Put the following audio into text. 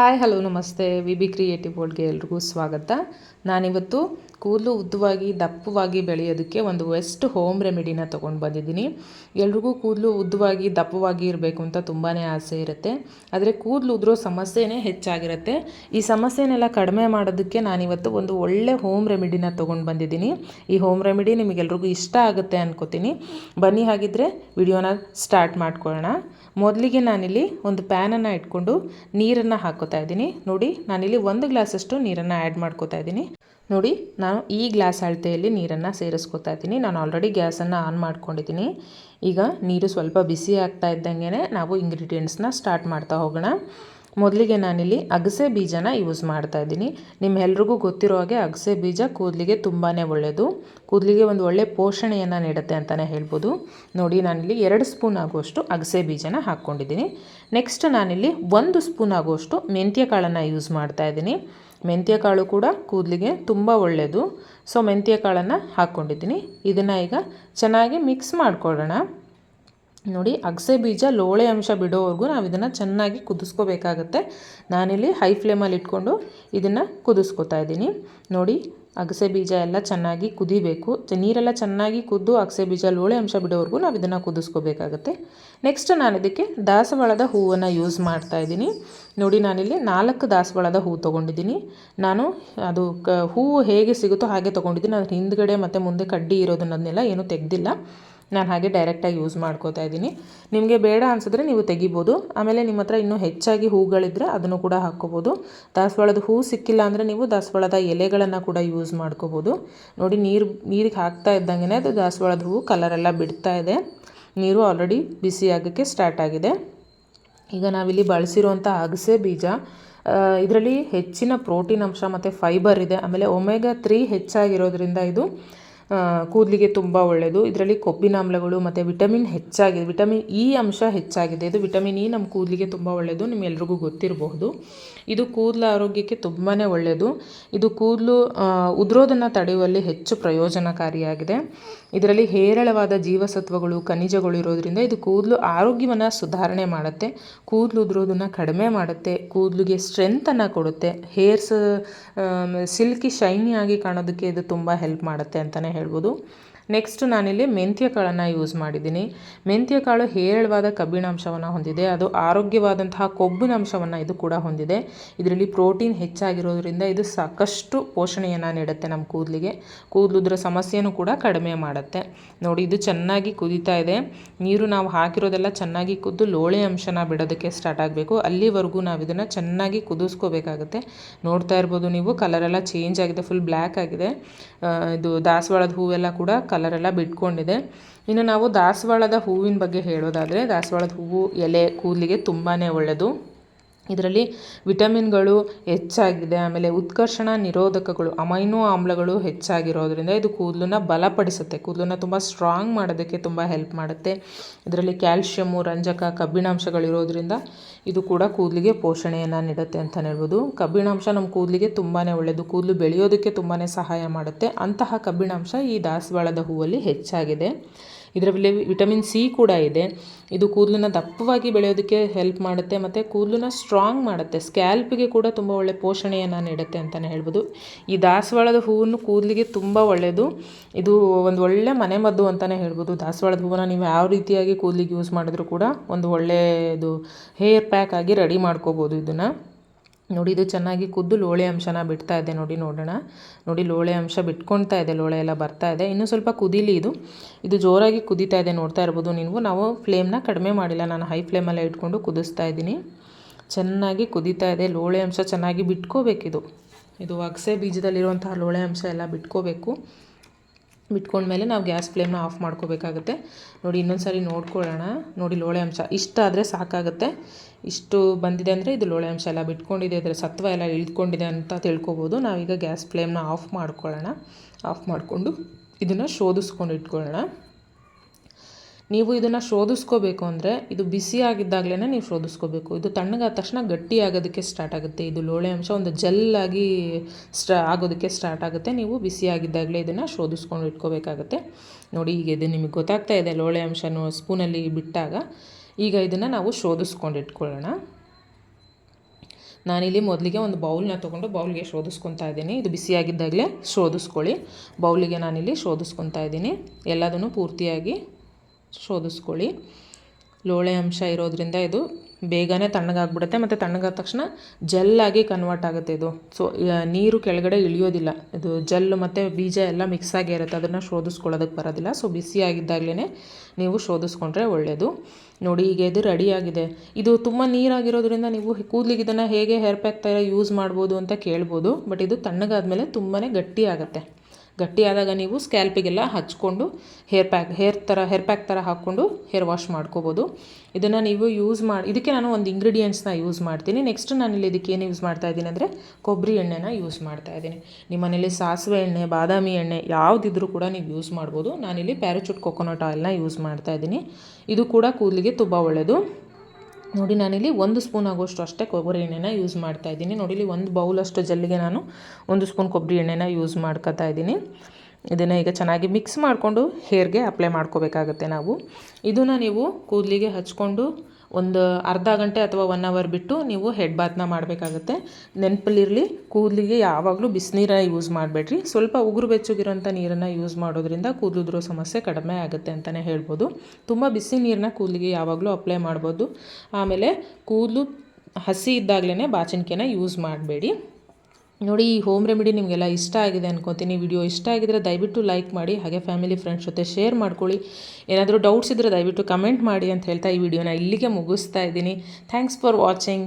Hi, hello, ನಮಸ್ತೆ. V B creative ವರ್ಲ್ಡ್ಗೆ ಎಲ್ರಿಗೂ ಸ್ವಾಗತ. ನಾನಿವತ್ತು ಕೂದಲು ಉದ್ದವಾಗಿ, ದಪ್ಪವಾಗಿ ಬೆಳೆಯೋದಕ್ಕೆ ಒಂದು ವೆಸ್ಟ್ ಹೋಮ್ ರೆಮಿಡಿನ ತೊಗೊಂಡು ಬಂದಿದ್ದೀನಿ. ಎಲ್ರಿಗೂ ಕೂದಲು ಉದ್ದವಾಗಿ, ದಪ್ಪವಾಗಿ ಇರಬೇಕು ಅಂತ ತುಂಬಾ ಆಸೆ ಇರುತ್ತೆ. ಆದರೆ ಕೂದಲು ಉದ್ರೋ ಸಮಸ್ಯೆನೇ ಹೆಚ್ಚಾಗಿರುತ್ತೆ. ಈ ಸಮಸ್ಯೆನೆಲ್ಲ ಕಡಿಮೆ ಮಾಡೋದಕ್ಕೆ ನಾನಿವತ್ತು ಒಂದು ಒಳ್ಳೆ ಹೋಮ್ ರೆಮಿಡಿನ ತೊಗೊಂಡು ಬಂದಿದ್ದೀನಿ. ಈ ಹೋಮ್ ರೆಮಿಡಿ ನಿಮಗೆಲ್ರಿಗೂ ಇಷ್ಟ ಆಗುತ್ತೆ ಅನ್ಕೋತೀನಿ. ಬನ್ನಿ, ಹಾಗಿದ್ರೆ ವಿಡಿಯೋನ ಸ್ಟಾರ್ಟ್ ಮಾಡ್ಕೊಳ್ಳೋಣ. ಮೊದಲಿಗೆ ನಾನಿಲ್ಲಿ ಒಂದು ಪ್ಯಾನನ್ನು ಇಟ್ಕೊಂಡು ನೀರನ್ನು ಹಾಕೋತಾ ಇದ್ದೀನಿ. ನೋಡಿ, ನಾನಿಲ್ಲಿ ಒಂದು ಗ್ಲಾಸಷ್ಟು ನೀರನ್ನು ಆ್ಯಡ್ ಮಾಡ್ಕೋತಾ ಇದ್ದೀನಿ. ನೋಡಿ, ನಾನು ಈ ಗ್ಲಾಸ್ ಅಳತೆಯಲ್ಲಿ ನೀರನ್ನು ಸೇರಿಸ್ಕೊತಾ ಇದ್ದೀನಿ. ನಾನು ಆಲ್ರೆಡಿ ಗ್ಯಾಸನ್ನು ಆನ್ ಮಾಡ್ಕೊಂಡಿದ್ದೀನಿ. ಈಗ ನೀರು ಸ್ವಲ್ಪ ಬಿಸಿ ಆಗ್ತಾ ಇದ್ದಂಗೆ ನಾವು ಇಂಗ್ರೀಡಿಯೆಂಟ್ಸ್ನ ಸ್ಟಾರ್ಟ್ ಮಾಡ್ತಾ ಹೋಗೋಣ. ಮೊದಲಿಗೆ ನಾನಿಲ್ಲಿ ಅಗಸೆ ಬೀಜನ ಯೂಸ್ ಮಾಡ್ತಾ ಇದ್ದೀನಿ. ನಿಮ್ಮೆಲ್ರಿಗೂ ಗೊತ್ತಿರೋ ಹಾಗೆ ಅಗಸೆ ಬೀಜ ಕೂದಲಿಗೆ ತುಂಬಾ ಒಳ್ಳೆಯದು ಕೂದಲಿಗೆ ಒಂದು ಒಳ್ಳೆ ಪೋಷಣೆಯನ್ನು ನೀಡುತ್ತೆ ಅಂತಲೇ ಹೇಳ್ಬೋದು. ನೋಡಿ, ನಾನಿಲ್ಲಿ ಎರಡು ಸ್ಪೂನ್ ಆಗುವಷ್ಟು ಅಗಸೆ ಬೀಜನ ಹಾಕ್ಕೊಂಡಿದ್ದೀನಿ. ನೆಕ್ಸ್ಟ್ ನಾನಿಲ್ಲಿ ಒಂದು ಸ್ಪೂನ್ ಆಗುವಷ್ಟು ಮೆಂತ್ಯ ಕಾಳನ್ನು ಯೂಸ್ ಮಾಡ್ತಾ ಇದ್ದೀನಿ. ಮೆಂತ್ಯ ಕಾಳು ಕೂಡ ಕೂದಲಿಗೆ ತುಂಬ ಒಳ್ಳೆಯದು ಸೊ ಮೆಂತ್ಯ ಕಾಳನ್ನು ಹಾಕ್ಕೊಂಡಿದ್ದೀನಿ. ಇದನ್ನು ಈಗ ಚೆನ್ನಾಗಿ ಮಿಕ್ಸ್ ಮಾಡ್ಕೊಳ್ಳೋಣ. ನೋಡಿ, ಅಗಸೆ ಬೀಜ ಲೋಳೆ ಅಂಶ ಬಿಡೋವರೆಗೂ ನಾವು ಇದನ್ನು ಚೆನ್ನಾಗಿ ಕುದಿಸ್ಕೋಬೇಕಾಗತ್ತೆ. ನಾನಿಲ್ಲಿ ಹೈ ಫ್ಲೇಮಲ್ಲಿ ಇಟ್ಕೊಂಡು ಇದನ್ನು ಕುದಿಸ್ಕೊತಾ ಇದ್ದೀನಿ. ನೋಡಿ, ಅಗಸೆ ಬೀಜ ಎಲ್ಲ ಚೆನ್ನಾಗಿ ಕುದಿಬೇಕು. ನೀರೆಲ್ಲ ಚೆನ್ನಾಗಿ ಕುದ್ದು ಅಗಸೆ ಬೀಜ ಲೋಳೆ ಅಂಶ ಬಿಡೋವರೆಗೂ ನಾವು ಇದನ್ನು ಕುದಿಸ್ಕೋಬೇಕಾಗತ್ತೆ. ನೆಕ್ಸ್ಟ್ ನಾನು ಇದಕ್ಕೆ ದಾಸವಾಳದ ಹೂವನ್ನು ಯೂಸ್ ಮಾಡ್ತಾ ಇದ್ದೀನಿ. ನೋಡಿ, ನಾನಿಲ್ಲಿ ನಾಲ್ಕು ದಾಸವಾಳದ ಹೂವು ತೊಗೊಂಡಿದ್ದೀನಿ. ನಾನು ಅದು ಕ, ಹೂವು ಹೇಗೆ ಸಿಗುತ್ತೋ ಹಾಗೆ ತೊಗೊಂಡಿದ್ದೀನಿ. ಅದ್ರ ಹಿಂದ್ಗಡೆ ಮತ್ತು ಮುಂದೆ ಕಡ್ಡಿ ಇರೋದನ್ನೆಲ್ಲ ಏನೂ ತೆಗೆದಿಲ್ಲ. ನಾನು ಹಾಗೆ ಡೈರೆಕ್ಟಾಗಿ ಯೂಸ್ ಮಾಡ್ಕೋತಾ ಇದ್ದೀನಿ. ನಿಮಗೆ ಬೇಡ ಅನಿಸಿದ್ರೆ ನೀವು ತೆಗಿಬೋದು. ಆಮೇಲೆ ನಿಮ್ಮ ಹತ್ರ ಇನ್ನೂ ಹೆಚ್ಚಾಗಿ ಹೂಗಳಿದ್ರೆ ಅದನ್ನು ಕೂಡ ಹಾಕ್ಕೋಬೋದು. ದಾಸವಾಳದ ಹೂ ಸಿಕ್ಕಿಲ್ಲ ಅಂದರೆ ನೀವು ದಾಸವಾಳದ ಎಲೆಗಳನ್ನು ಕೂಡ ಯೂಸ್ ಮಾಡ್ಕೋಬೋದು. ನೋಡಿ, ನೀರು, ನೀರಿಗೆ ಹಾಕ್ತಾ ಇದ್ದಂಗೆ ಅದು ದಾಸವಾಳದ ಹೂವು ಕಲರೆಲ್ಲ ಬಿಡ್ತಾ ಇದೆ. ನೀರು ಆಲ್ರೆಡಿ ಬಿಸಿ ಆಗೋಕ್ಕೆ ಸ್ಟಾರ್ಟ್ ಆಗಿದೆ. ಈಗ ನಾವಿಲ್ಲಿ ಬಳಸಿರುವಂಥ ಅಗಸೆ ಬೀಜ ಇದರಲ್ಲಿ ಹೆಚ್ಚಿನ ಪ್ರೋಟೀನ್ ಅಂಶ ಮತ್ತು ಫೈಬರ್ ಇದೆ. ಆಮೇಲೆ ಒಮೆಗಾ ತ್ರೀ ಹೆಚ್ಚಾಗಿರೋದ್ರಿಂದ ಇದು ಕೂದಲಿಗೆ ತುಂಬ ಒಳ್ಳೆಯದು ಇದರಲ್ಲಿ ಕೊಬ್ಬಿನಾಮ್ಲಗಳು ಮತ್ತು ವಿಟಮಿನ್ ಹೆಚ್ಚಾಗಿದೆ. ವಿಟಮಿನ್ ಇ ಅಂಶ ಹೆಚ್ಚಾಗಿದೆ. ಇದು ವಿಟಮಿನ್ ಇ ನಮ್ಮ ಕೂದಲಿಗೆ ತುಂಬ ಒಳ್ಳೆಯದು ನಿಮ್ಮೆಲ್ರಿಗೂ ಗೊತ್ತಿರಬಹುದು. ಇದು ಕೂದಲ ಆರೋಗ್ಯಕ್ಕೆ ತುಂಬಾ ಒಳ್ಳೆಯದು ಇದು ಕೂದಲು ಉದುರೋದನ್ನು ತಡೆಯುವಲ್ಲಿ ಹೆಚ್ಚು ಪ್ರಯೋಜನಕಾರಿಯಾಗಿದೆ. ಇದರಲ್ಲಿ ಹೇರಳವಾದ ಜೀವಸತ್ವಗಳು, ಖನಿಜಗಳು ಇರೋದರಿಂದ ಇದು ಕೂದಲು ಆರೋಗ್ಯವನ್ನು ಸುಧಾರಣೆ ಮಾಡುತ್ತೆ. ಕೂದಲು ಉದುರೋದನ್ನು ಕಡಿಮೆ ಮಾಡುತ್ತೆ. ಕೂದಲಿಗೆ ಸ್ಟ್ರೆಂತನ್ನು ಕೊಡುತ್ತೆ. ಹೇರ್ಸ್ ಸಿಲ್ಕಿ ಶೈನಿಯಾಗಿ ಕಾಣೋದಕ್ಕೆ ಇದು ತುಂಬ ಹೆಲ್ಪ್ ಮಾಡುತ್ತೆ ಅಂತಲೇ ಹೇಳ್ಬೋದು. ನೆಕ್ಸ್ಟ್ ನಾನಿಲ್ಲಿ ಮೆಂತ್ಯ ಕಾಳನ್ನು ಯೂಸ್ ಮಾಡಿದ್ದೀನಿ. ಮೆಂತ್ಯ ಕಾಳು ಹೇರಳವಾದ ಕಬ್ಬಿಣಾಂಶವನ್ನು ಹೊಂದಿದೆ. ಅದು ಆರೋಗ್ಯವಾದಂತಹ ಕೊಬ್ಬಿನಾಂಶವನ್ನು ಇದು ಕೂಡ ಹೊಂದಿದೆ. ಇದರಲ್ಲಿ ಪ್ರೋಟೀನ್ ಹೆಚ್ಚಾಗಿರೋದ್ರಿಂದ ಇದು ಸಾಕಷ್ಟು ಪೋಷಣೆಯನ್ನು ನೀಡುತ್ತೆ ನಮ್ಮ ಕೂದಲಿಗೆ. ಕೂದಲುದ್ರ ಸಮಸ್ಯೆನೂ ಕೂಡ ಕಡಿಮೆ ಮಾಡುತ್ತೆ. ನೋಡಿ, ಇದು ಚೆನ್ನಾಗಿ ಕುದೀತಾ ಇದೆ. ನೀರು ನಾವು ಹಾಕಿರೋದೆಲ್ಲ ಚೆನ್ನಾಗಿ ಕುದ್ದು ಲೋಳೆ ಅಂಶನ ಬಿಡೋದಕ್ಕೆ ಸ್ಟಾರ್ಟ್ ಆಗಬೇಕು. ಅಲ್ಲಿವರೆಗೂ ನಾವು ಇದನ್ನು ಚೆನ್ನಾಗಿ ಕುದಿಸ್ಕೋಬೇಕಾಗುತ್ತೆ. ನೋಡ್ತಾ ಇರ್ಬೋದು ನೀವು. ಕಲರೆಲ್ಲ ಚೇಂಜ್ ಆಗಿದೆ. ಫುಲ್ ಬ್ಲ್ಯಾಕ್ ಆಗಿದೆ. ಇದು ದಾಸವಾಳದ ಹೂವೆಲ್ಲ ಕೂಡ ಕಲರೆಲ್ಲ ಬಿಟ್ಕೊಂಡಿದೆ. ಇನ್ನು ನಾವು ದಾಸವಾಳದ ಹೂವಿನ ಬಗ್ಗೆ ಹೇಳೋದಾದರೆ ದಾಸವಾಳದ ಹೂವು ಎಲೆ ಕೂದಲಿಗೆ ತುಂಬಾ ಒಳ್ಳೆಯದು. ಇದರಲ್ಲಿ ವಿಟಮಿನ್ಗಳು ಹೆಚ್ಚಾಗಿದೆ, ಆಮೇಲೆ ಉತ್ಕರ್ಷಣ ನಿರೋಧಕಗಳು, ಅಮೈನೋ ಆಮ್ಲಗಳು ಹೆಚ್ಚಾಗಿರೋದ್ರಿಂದ ಇದು ಕೂದಲನ್ನ ಬಲಪಡಿಸುತ್ತೆ. ಕೂದಲನ್ನ ತುಂಬ ಸ್ಟ್ರಾಂಗ್ ಮಾಡೋದಕ್ಕೆ ತುಂಬ ಹೆಲ್ಪ್ ಮಾಡುತ್ತೆ. ಇದರಲ್ಲಿ ಕ್ಯಾಲ್ಶಿಯಮ್ಮು ರಂಜಕ, ಕಬ್ಬಿಣಾಂಶಗಳಿರೋದ್ರಿಂದ ಇದು ಕೂಡ ಕೂದಲಿಗೆ ಪೋಷಣೆಯನ್ನು ನೀಡುತ್ತೆ ಅಂತಲೇ ಹೇಳ್ಬೋದು. ಕಬ್ಬಿಣಾಂಶ ನಮ್ಮ ಕೂದಲಿಗೆ ತುಂಬಾ ಒಳ್ಳೆಯದು ಕೂದಲು ಬೆಳೆಯೋದಕ್ಕೆ ತುಂಬಾ ಸಹಾಯ ಮಾಡುತ್ತೆ. ಅಂತಹ ಕಬ್ಬಿಣಾಂಶ ಈ ದಾಸವಾಳದ ಹೂವಲ್ಲಿ ಹೆಚ್ಚಾಗಿದೆ. ಇದರಲ್ಲಿ ವಿಟಮಿನ್ ಸಿ ಕೂಡ ಇದೆ. ಇದು ಕೂದಲನ್ನ ದಪ್ಪವಾಗಿ ಬೆಳೆಯೋದಕ್ಕೆ ಹೆಲ್ಪ್ ಮಾಡುತ್ತೆ ಮತ್ತು ಕೂದಲನ್ನ ಸ್ಟ್ರಾಂಗ್ ಮಾಡುತ್ತೆ. ಸ್ಕ್ಯಾಲ್ಪಿಗೆ ಕೂಡ ತುಂಬ ಒಳ್ಳೆ ಪೋಷಣೆಯನ್ನು ನೀಡುತ್ತೆ ಅಂತಲೇ ಹೇಳ್ಬೋದು. ಈ ದಾಸವಾಳದ ಹೂವನ್ನು ಕೂದಲಿಗೆ ತುಂಬ ಒಳ್ಳೆಯದು. ಇದು ಒಂದು ಒಳ್ಳೆ ಮನೆಮದ್ದು ಅಂತಲೇ ಹೇಳ್ಬೋದು. ದಾಸವಾಳದ ಹೂವನ್ನು ನೀವು ಯಾವ ರೀತಿಯಾಗಿ ಕೂದಲಿಗೆ ಯೂಸ್ ಮಾಡಿದ್ರು ಕೂಡ ಒಂದು ಒಳ್ಳೆಯದು ಹೇರ್ ಪ್ಯಾಕ್ ಆಗಿ ರೆಡಿ ಮಾಡ್ಕೋಬೋದು ಇದನ್ನು. ನೋಡಿ, ಇದು ಚೆನ್ನಾಗಿ ಕುದ್ದು ಲೋಳೆ ಅಂಶನ ಬಿಡ್ತಾ ಇದೆ. ನೋಡಿ, ನೋಡೋಣ. ನೋಡಿ, ಲೋಳೆ ಅಂಶ ಬಿಟ್ಕೊಳ್ತಾ ಇದೆ. ಲೋಳೆ ಎಲ್ಲ ಬರ್ತಾ ಇದೆ. ಇನ್ನೂ ಸ್ವಲ್ಪ ಕುದೀಲಿ ಇದು. ಇದು ಜೋರಾಗಿ ಕುದೀತಾ ಇದೆ ನೋಡ್ತಾ ಇರ್ಬೋದು ನೀವು. ನಾವು ಫ್ಲೇಮ್ನ ಕಡಿಮೆ ಮಾಡಿಲ್ಲ. ನಾನು ಹೈ ಫ್ಲೇಮಲ್ಲೇ ಇಟ್ಕೊಂಡು ಕುದಿಸ್ತಾ ಇದ್ದೀನಿ. ಚೆನ್ನಾಗಿ ಕುದೀತಾ ಇದೆ. ಲೋಳೆ ಅಂಶ ಚೆನ್ನಾಗಿ ಬಿಟ್ಕೋಬೇಕಿದು. ಇದು ಅಗಸೆ ಬೀಜದಲ್ಲಿರುವಂತಹ ಲೋಳೆ ಅಂಶ ಎಲ್ಲ ಬಿಟ್ಕೋಬೇಕು. ಬಿಟ್ಕೊಂಡ್ಮೇಲೆ ನಾವು ಗ್ಯಾಸ್ ಫ್ಲೇಮ್ನ ಆಫ್ ಮಾಡ್ಕೋಬೇಕಾಗುತ್ತೆ. ನೋಡಿ ಇನ್ನೊಂದು ಸಾರಿ ನೋಡ್ಕೊಳ್ಳೋಣ. ನೋಡಿ, ಲೋಳೆ ಅಂಶ. ಇಷ್ಟಾದರೆ ಸಾಕಾಗುತ್ತೆ. ಇಷ್ಟು ಬಂದಿದೆ ಅಂದರೆ ಇದು ಲೋಳೆ ಅಂಶ ಎಲ್ಲ ಬಿಟ್ಕೊಂಡಿದೆ. ಅದರ ಸತ್ವ ಎಲ್ಲ ಇಳ್ಕೊಂಡಿದೆ ಅಂತ ತಿಳ್ಕೊಬೋದು. ನಾವೀಗ ಗ್ಯಾಸ್ ಫ್ಲೇಮ್ನ ಆಫ್ ಮಾಡ್ಕೊಳ್ಳೋಣ. ಆಫ್ ಮಾಡಿಕೊಂಡು ಇದನ್ನು ಶೋಧಿಸ್ಕೊಂಡು ಇಟ್ಕೊಳ್ಳೋಣ. ನೀವು ಇದನ್ನು ಶೋಧಿಸ್ಕೋಬೇಕು ಅಂದರೆ ಇದು ಬಿಸಿ ಆಗಿದ್ದಾಗಲೇ ನೀವು ಶೋಧಿಸ್ಕೋಬೇಕು. ಇದು ತಣ್ಣಗಾದ ತಕ್ಷಣ ಗಟ್ಟಿ ಆಗೋದಕ್ಕೆ ಸ್ಟಾರ್ಟ್ ಆಗುತ್ತೆ. ಇದು ಲೋಳೆ ಅಂಶ ಒಂದು ಜಲ್ಲಾಗಿ ಸ್ಟಾ ಆಗೋದಕ್ಕೆ ಸ್ಟಾರ್ಟ್ ಆಗುತ್ತೆ. ನೀವು ಬಿಸಿಯಾಗಿದ್ದಾಗಲೇ ಇದನ್ನು ಶೋಧಿಸ್ಕೊಂಡು ಇಟ್ಕೋಬೇಕಾಗುತ್ತೆ. ನೋಡಿ, ಈಗ ಇದು ನಿಮಗೆ ಗೊತ್ತಾಗ್ತಾ ಇದೆ ಲೋಳೆ ಅಂಶನೂ ಸ್ಪೂನಲ್ಲಿ ಬಿಟ್ಟಾಗ. ಈಗ ಇದನ್ನು ನಾವು ಶೋಧಿಸ್ಕೊಂಡು ಇಟ್ಕೊಳ್ಳೋಣ. ನಾನಿಲ್ಲಿ ಮೊದಲಿಗೆ ಒಂದು ಬೌಲ್ನ ತೊಗೊಂಡು ಬೌಲ್ಗೆ ಶೋಧಿಸ್ಕೊತಾ ಇದ್ದೀನಿ. ಇದು ಬಿಸಿಯಾಗಿದ್ದಾಗಲೇ ಶೋಧಿಸ್ಕೊಳ್ಳಿ. ಬೌಲಿಗೆ ನಾನಿಲ್ಲಿ ಶೋಧಿಸ್ಕೊತಾ ಇದ್ದೀನಿ. ಎಲ್ಲದನ್ನು ಪೂರ್ತಿಯಾಗಿ ಶೋಧಿಸ್ಕೊಳ್ಳಿ. ಲೋಳೆ ಅಂಶ ಇರೋದ್ರಿಂದ ಇದು ಬೇಗನೆ ತಣ್ಣಗಾಗ್ಬಿಡುತ್ತೆ ಮತ್ತು ತಣ್ಣಗಾದ ತಕ್ಷಣ ಜೆಲ್ಲಾಗಿ ಕನ್ವರ್ಟ್ ಆಗುತ್ತೆ ಇದು. ಸೊ ನೀರು ಕೆಳಗಡೆ ಇಳಿಯೋದಿಲ್ಲ. ಇದು ಜೆಲ್ ಮತ್ತು ಬೀಜ ಎಲ್ಲ ಮಿಕ್ಸ್ ಆಗಿ ಇರುತ್ತೆ. ಅದನ್ನು ಶೋಧಿಸ್ಕೊಳ್ಳೋದಕ್ಕೆ ಬರೋದಿಲ್ಲ. ಸೊ ಬಿಸಿಯಾಗಿದ್ದಾಗಲೇ ನೀವು ಶೋಧಿಸ್ಕೊಂಡ್ರೆ ಒಳ್ಳೆಯದು ನೋಡಿ, ಈಗ ಇದು ರೆಡಿಯಾಗಿದೆ ಇದು ತುಂಬ ನೀರಾಗಿರೋದ್ರಿಂದ ನೀವು ಕೂದಲಿಗೆ ಇದನ್ನು ಹೇಗೆ ಹೇರ್ ಪ್ಯಾಕ್ ಥರ ಯೂಸ್ ಮಾಡ್ಬೋದು ಅಂತ ಕೇಳ್ಬೋದು. ಬಟ್ ಇದು ತಣ್ಣಗಾದ್ಮೇಲೆ ತುಂಬಾ ಗಟ್ಟಿ ಆಗುತ್ತೆ. ಗಟ್ಟಿಯಾದಾಗ ನೀವು ಸ್ಕ್ಯಾಲ್ಪಿಗೆಲ್ಲ ಹಚ್ಕೊಂಡು ಹೇರ್ ಪ್ಯಾಕ್, ಹೇರ್ ಥರ, ಹೇರ್ ಪ್ಯಾಕ್ ಥರ ಹಾಕ್ಕೊಂಡು ಹೇರ್ ವಾಶ್ ಮಾಡ್ಕೋಬೋದು. ಇದನ್ನು ನೀವು ಯೂಸ್ ಮಾಡಿ, ಇದಕ್ಕೆ ನಾನು ಒಂದು ಇಂಗ್ರೀಡಿಯೆಂಟ್ಸ್ನ ಯೂಸ್ ಮಾಡ್ತೀನಿ. ನೆಕ್ಸ್ಟ್ ನಾನಿಲ್ಲಿ ಇದಕ್ಕೆ ಏನು ಯೂಸ್ ಮಾಡ್ತಾ ಇದ್ದೀನಿ ಅಂದರೆ ಕೊಬ್ಬರಿ ಎಣ್ಣೆನ ಯೂಸ್ ಮಾಡ್ತಾ ಇದ್ದೀನಿ. ನಿಮ್ಮ ಮನೇಲಿ ಸಾಸಿವೆ ಎಣ್ಣೆ, ಬಾದಾಮಿ ಎಣ್ಣೆ ಯಾವುದಿದ್ರೂ ಕೂಡ ನೀವು ಯೂಸ್ ಮಾಡ್ಬೋದು. ನಾನಿಲ್ಲಿ ಪ್ಯಾರಚೂಟ್ ಕೊಕೊನಟ್ ಆಯಿಲ್ನ ಯೂಸ್ ಮಾಡ್ತಾ ಇದ್ದೀನಿ. ಇದು ಕೂಡ ಕೂದಲಿಗೆ ತುಂಬ ಒಳ್ಳೆಯದು ನೋಡಿ ನಾನಿಲ್ಲಿ ಒಂದು ಸ್ಪೂನ್ ಆಗೋಷ್ಟು ಅಷ್ಟೇ ಕೊಬ್ಬರಿ ಎಣ್ಣೆನ ಯೂಸ್ ಮಾಡ್ತಾ ಇದ್ದೀನಿ. ನೋಡಿ ಇಲ್ಲಿ ಒಂದು ಬೌಲಷ್ಟು ಜಲ್ಲಿಗೆ ನಾನು ಒಂದು ಸ್ಪೂನ್ ಕೊಬ್ಬರಿ ಎಣ್ಣೆನ ಯೂಸ್ ಮಾಡ್ಕೊತಾ ಇದ್ದೀನಿ. ಇದನ್ನು ಈಗ ಚೆನ್ನಾಗಿ ಮಿಕ್ಸ್ ಮಾಡಿಕೊಂಡು ಹೇರ್ಗೆ ಅಪ್ಲೈ ಮಾಡ್ಕೋಬೇಕಾಗತ್ತೆ ನಾವು. ಇದನ್ನು ನೀವು ಕೂದಲಿಗೆ ಹಚ್ಕೊಂಡು ಒಂದು ಅರ್ಧ ಗಂಟೆ ಅಥವಾ ಒನ್ ಅವರ್ ಬಿಟ್ಟು ನೀವು ಹೆಡ್ ಬಾತ್ನ ಮಾಡಬೇಕಾಗತ್ತೆ. ನೆನಪಲ್ಲಿರಲಿ ಕೂದಲಿಗೆ ಯಾವಾಗಲೂ ಬಿಸಿನೀರ ಯೂಸ್ ಮಾಡಬೇಡ್ರಿ. ಸ್ವಲ್ಪ ಉಗುರು ಬೆಚ್ಚಗಿರೋಂಥ ನೀರನ್ನು ಯೂಸ್ ಮಾಡೋದ್ರಿಂದ ಕೂದಲುದ್ರೋ ಸಮಸ್ಯೆ ಕಡಿಮೆ ಆಗುತ್ತೆ ಅಂತಲೇ ಹೇಳ್ಬೋದು. ತುಂಬ ಬಿಸಿ ನೀರನ್ನ ಕೂದಲಿಗೆ ಯಾವಾಗಲೂ ಅಪ್ಲೈ ಮಾಡ್ಬೋದು. ಆಮೇಲೆ ಕೂದಲು ಹಸಿ ಇದ್ದಾಗಲೇ ಬಾಚಣಿಕೆನ ಯೂಸ್ ಮಾಡಬೇಡಿ. ನೋಡಿ, ಈ ಹೋಮ್ ರೆಮಿಡಿ ನಿಮಗೆಲ್ಲ ಇಷ್ಟ ಆಗಿದೆ ಅನ್ಕೊತೀನಿ. ವಿಡಿಯೋ ಇಷ್ಟ ಆಗಿದ್ರೆ ದಯವಿಟ್ಟು ಲೈಕ್ ಮಾಡಿ, ಹಾಗೆ ಫ್ಯಾಮಿಲಿ ಫ್ರೆಂಡ್ಸ್ ಜೊತೆ ಶೇರ್ ಮಾಡ್ಕೊಳ್ಳಿ. ಏನಾದರೂ ಡೌಟ್ಸ್ ಇದ್ದರೆ ದಯವಿಟ್ಟು ಕಮೆಂಟ್ ಮಾಡಿ ಅಂತ ಹೇಳ್ತಾ ಈ ವಿಡಿಯೋನ ಇಲ್ಲಿಗೆ ಮುಗಿಸ್ತಾ ಇದ್ದೀನಿ. Thanks for watching